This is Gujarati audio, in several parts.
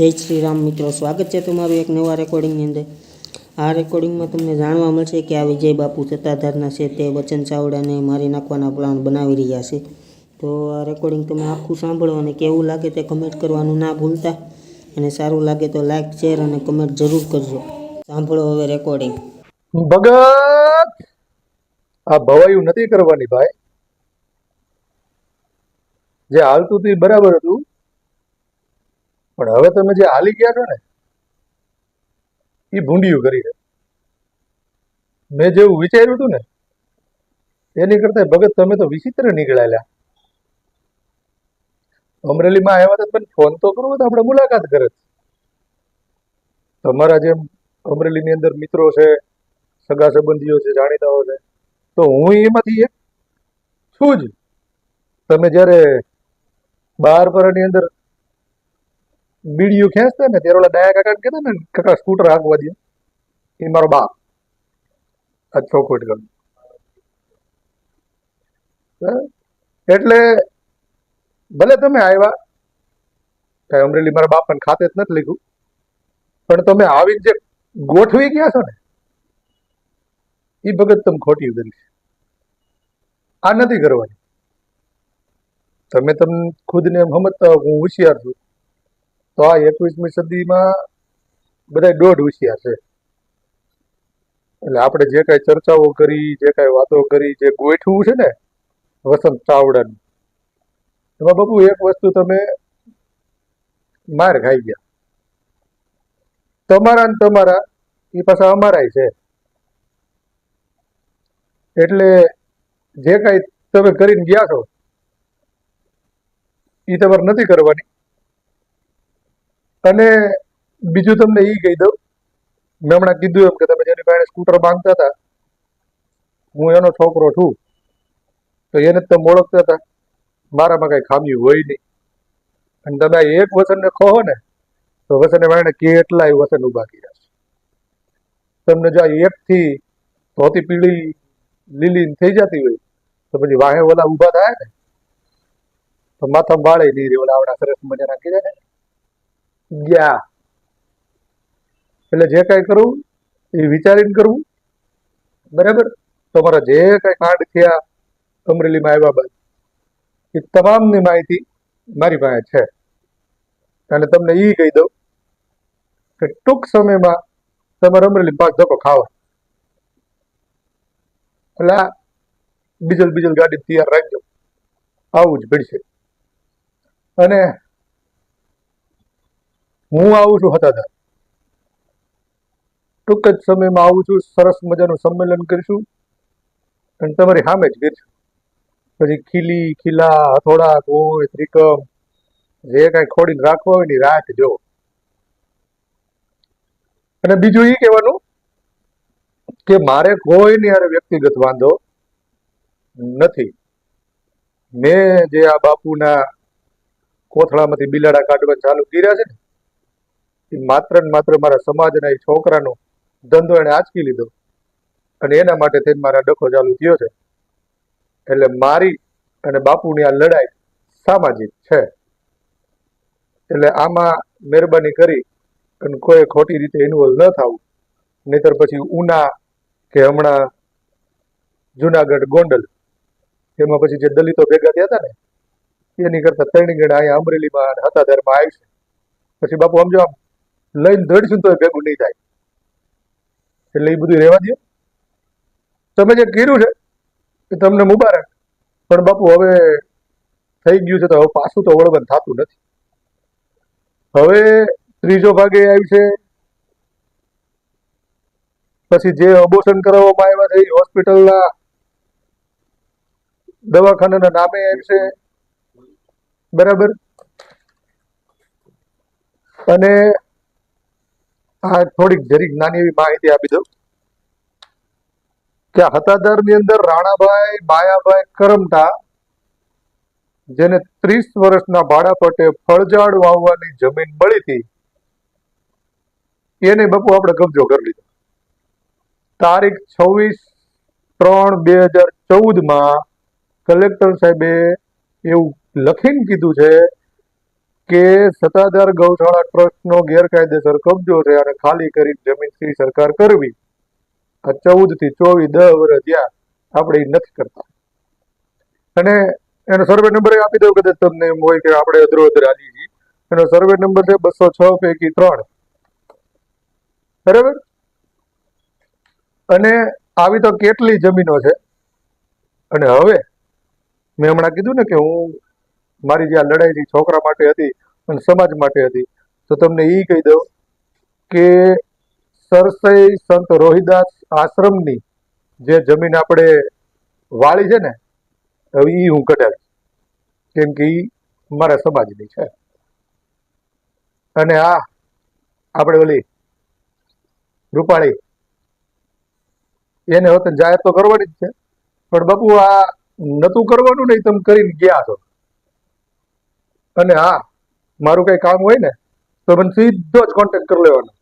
જય શ્રી રામ મિત્રો, સ્વાગત છે તમારું એક નવા રેકોર્ડિંગની અંદર. આ રેકોર્ડિંગમાં તમને જાણવા મળશે કે આ વિજય બાપુ સત્તાધારના છે, તે વચન ચાવડાને મારી નાખવાના પ્લાન બનાવી રહ્યા છે. તો આ રેકોર્ડિંગ તમે આખું સાંભળો અને કેવું લાગે તે કમેન્ટ કરવાનું ના ભૂલતા. અને સારું લાગે તો લાઈક શેર અને કમેન્ટ જરૂર કરજો. સાંભળો હવે રેકોર્ડિંગ ભગત! આ ભવાયું નથી કરવાની ભાઈ. જે હાલતું હતું બરાબર હતું. પણ હવે તમે જે હાલી ગયા છો ને એ ભૂંડિયું કરી છે મેં જેવું વિચાર્યું હતું ને, એની કરતા ભગત તમે તો વિચિત્ર નીકળેલા અમરેલીમાં આવ્યા હતા પણ ફોન તો કરવો તો આપણે મુલાકાત કરે તમારા જેમ અમરેલીની અંદર મિત્રો છે, સગા સંબંધીઓ છે, જાણીતાઓ છે, તો હું એમાંથી એક છું જ. તમે જ્યારે બાર પરની અંદર બીડીયું ખેંચતા ને ત્યારે ઓલા ડાયા કાકા કહેતા ને, કાકા, સ્કૂટર હાંકવા દે એ મારો બાપ. આ ચોખવટ બરાબર? એટલે ભલે તમે આવ્યા, કઈ અમરેલી મારા બાપાને ખાતે જ નથી લીધું પણ તમે આવી જે ગોઠવી ગયા છો ને એ ભગત તમે ખોટી છે. આ નથી કરવાની. તમે તમને ખુદને એમ સમજતા હું હોશિયાર છું તો આ એકવીસમી સદીમાં બધા દોઢ હોશિયાર છે. એટલે આપણે જે કાંઈ ચર્ચાઓ કરી, જે કાંઈ વાતો કરી, જે ગોઠવું છે ને, વસંત ચાવડાનું, એમાં બાબુ એક વસ્તુ તમે માર ખાઈ ગયા. તમારા ને તમારા એ પાછા અમારાય છે. એટલે જે કાંઈ તમે કરીને ગયા છો એ તમારે નથી કરવાની. અને બીજું તમને એ કહી દઉં. મેં હમણાં કીધું એમ કે તમે જેની પાસે સ્કૂટર માંગતા હતા, હું એનો છોકરો છું, તો એને તમે ઓળખતા હતા. મારામાં કઈ ખામી હોય નહીં. અને તમે એક વસનને ખોહો ને, તો વસને વાળને કેટલાય વસન ઊભા કર્યા છે. તમને જો એકથી ધોતી પીળી લીલી થઈ જતી હોય, તો પછી વાહે ઓલા ઊભા થાય ને, તો માથા વાળે નહીં રે ઓલા આવડા સરસ મજાના કીધા ને. ગયા. એટલે જે કાંઈ કરવું એ વિચારીને કરવું બરાબર? તમારા જે કાંઈ કાંડ થયા, અમરેલીમાં આવ્યા બાદ, એ તમામની માહિતી મારી પાસે છે. અને તમને એ કહી દઉં કે ટૂંક સમયમાં તમારે અમરેલી પાંચ ધક્કો ખાવા. એટલે આ ડીઝલ બીજલ ગાડી તૈયાર રાખજો. આવું જ પડશે અને હું આવું છું હતા ટૂંક જ સમયમાં આવું છું, સરસ મજાનું સંમેલન કરીશું. અને તમારી સામે જ ગીરશું પછી ખીલી, ખીલા, હથોડા કોઈ ત્રિકમ, જે કાંઈ ખોડીને રાખવા હોય ને ઈ રાખજો અને બીજું એ કહેવાનું કે મારે કોઈની હારે વ્યક્તિગત વાંધો નથી. મેં જે આ બાપુના કોથળામાંથી બિલાડા કાઢવા ચાલુ કર્યા છે ને માત્ર ને માત્ર મારા સમાજના એ છોકરાનો ધંધો એને આંચકી લીધો. અને એના માટે થઈને મારા ડખો ચાલુ થયો છે. એટલે મારી અને બાપુની આ લડાઈ સામાજિક છે. એટલે આમાં મહેરબાની કરી અને કોઈ ખોટી રીતે ઇન્વોલ્વ ન થવું. નહીતર પછી ઉના કે હમણાં જુનાગઢ ગોંડલ, એમાં પછી જે દલિતો ભેગા થયા હતા ને, એની કરતા ત્રણ ગણા અહીંયા અમરેલીમાં હતા ત્યારે આવી છે. પછી બાપુ સમજો આમ. લઈને દોડશું તો ભેગું નહીં થાય. એટલે એ બધું રહેવા દે તમે જે કર્યું છે, એ તમને મુબારક. પણ બાપુ, હવે થઈ ગયું છે તો હવે પાછું તો વળવન થતું નથી. હવે ત્રીજો ભાગે છે, પછી જે અબોશન કરાવવામાં આવ્યા છે, એ હોસ્પિટલના દવાખાનાના નામે આવશે બરાબર? અને આ થોડીક જરીક નાની એવી માહિતી આપી દઉં. કે હતાદરની અંદર રાણાભાઈ માયાભાઈ કરમટા, જેને ત્રીસ વર્ષના ભાડાપટે ફળઝાડ વાવવાની જમીન મળી હતી, એને બાપુ આપણે કબજો કરી લીધો. તારીખ છવ્વીસ ત્રણ બે હજાર ચૌદમાં કલેક્ટર સાહેબે એવું લખીને કીધું છે કે સત્તાધાર ગૌશાળા ટ્રસ્ટનો ગેરકાયદેસર કબજો છે અને ખાલી કરી જમીન શ્રી સરકાર કરવી. આ ચૌદથી ચોવીસ દસ વર્ષ થયા આપણે નથી કરતા. અને એનો સર્વે નંબર આપી દઉં કદાચ તમને એમ હોય કે આપણે અધરો અધર છીએ. એનો સર્વે નંબર છે બસો છ પૈકી ત્રણ. બરાબર? અને આવી તો કેટલી જમીનો છે? અને હવે મેં હમણાં કીધું ને કે હું મારી જે આ લડાઈ છોકરા માટે હતી અને સમાજ માટે હતી, તો તમને એ કહી દઉં કે સરસઈ સંત રોહિદાસ આશ્રમની જે જમીન આપણે વાળી છે ને, હવે એ હું કઢાવીશ. કેમ કે એ મારા સમાજની છે. અને આ આપણે ઓલી રૂપાળી, એને હોત જાહેર તો કરવાની જ છે. પણ બાપુ, આ નતું કરવાનું નહીં તમે કરીને ગયા છો. અને હા, મારું કઈ કામ હોય ને, તો મને સીધો જ કોન્ટેક્ટ કરી લેવાનો.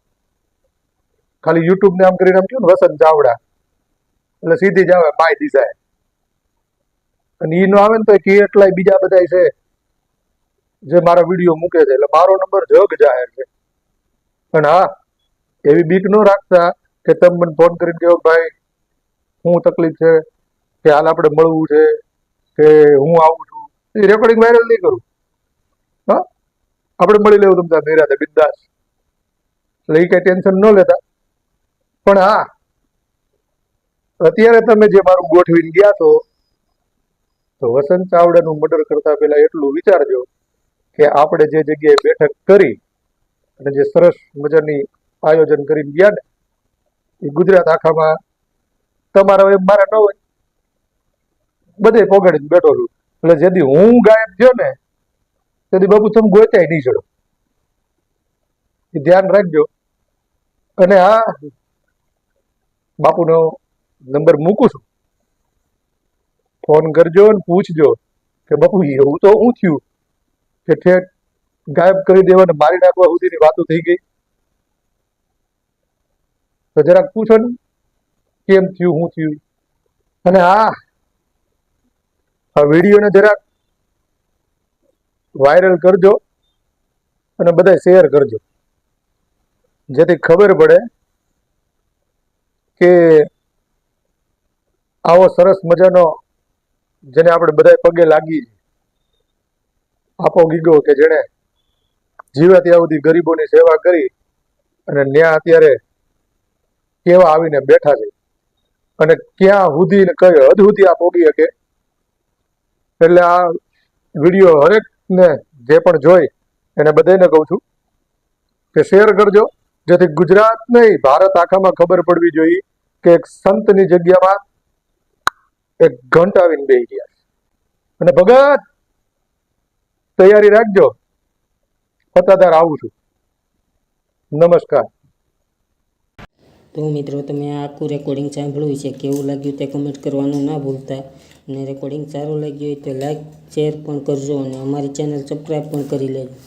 ખાલી યુટ્યુબ ને આમ કરીને આમ કહ્યું ને, વસંત ચાવડા. એટલે સીધી જ આવે બાય દિશાએ અને ઈ નો આવે ને તો એટલાય બીજા બધા છે, જે મારા વીડિયો મૂકે છે. એટલે મારો નંબર જગ જાહેર છે. પણ હા, એવી બીક ન રાખતા કે તમે મને ફોન કરીને કહો ભાઈ, હું તકલીફ છે, કે હાલ આપણે મળવું છે, કે હું આવું છું. એ રેકોર્ડિંગ વાયરલ નહીં કરું. હા? આપણે મળી લેવું તમતા નિરાતે, બિંદાસ. એટલે એ કઈ ટેન્શન ન લેતા. પણ હા, અત્યારે તમે જે મારું ગોઠવીને ગયા છો, તો વસંત ચાવડાનું મર્ડર કરતા પહેલા એટલું વિચારજો કે આપણે જે જગ્યાએ બેઠક કરી અને જે સરસ મજાની આયોજન કરીને ગયા ને એ ગુજરાત આખામાં તમારા હવે મારા ન હોય. બધે પોગાડીને બેઠો છું. એટલે જેથી હું ગાયબ થયો ને તેથી બાપુ તમે ગોતાય નહીં ચડો એ ધ્યાન રાખજો. અને આ બાપુનો નંબર મૂકું છું. ફોન કરજો અને પૂછજો કે બાપુ, એવું તો હું થયું કે ઠેઠ ગાયબ કરી દેવા ને મારી નાખવા સુધીની વાતો થઈ ગઈ? તો જરાક પૂછો ને, કેમ થયું શું થયું? અને હા આ વિડીયોને જરાક વાયરલ કરજો અને બધા શેર કરજો. જેથી ખબર પડે કે આવો સરસ મજાનો જેને આપણે બધા પગે લાગી આપો ગીગો કે જેણે જીવે ત્યાં સુધી ગરીબોની સેવા કરી અને ન્યા અત્યારે કેવા આવીને બેઠા છે. અને ક્યાં સુધી કયો હદ સુધી આ પોગી શકે? એટલે આ વીડિયો હરેક ને જે પણ જોઈ એને બધાને કહું છું કે શેર કરજો. જેથી ગુજરાત નહીં, ભારત આખામાં ખબર પડવી જોઈએ કે એક સંતની જગ્યામાં એક ઘંટ આવીને બે ગયા. અને ભગત, તૈયારી રાખજો. પતાદાર આવું છું. નમસ્કાર. તો મિત્રો, તમે આખું રેકોર્ડિંગ સાંભળ્યું છે? કેવું લાગ્યું તે કમેન્ટ કરવાનું ના ભૂલતા. અને રેકોર્ડિંગ સારું લાગ્યું હોય તો લાઇક શેર પણ કરજો અને અમારી ચેનલ સબસ્ક્રાઈબ પણ કરી લેજો.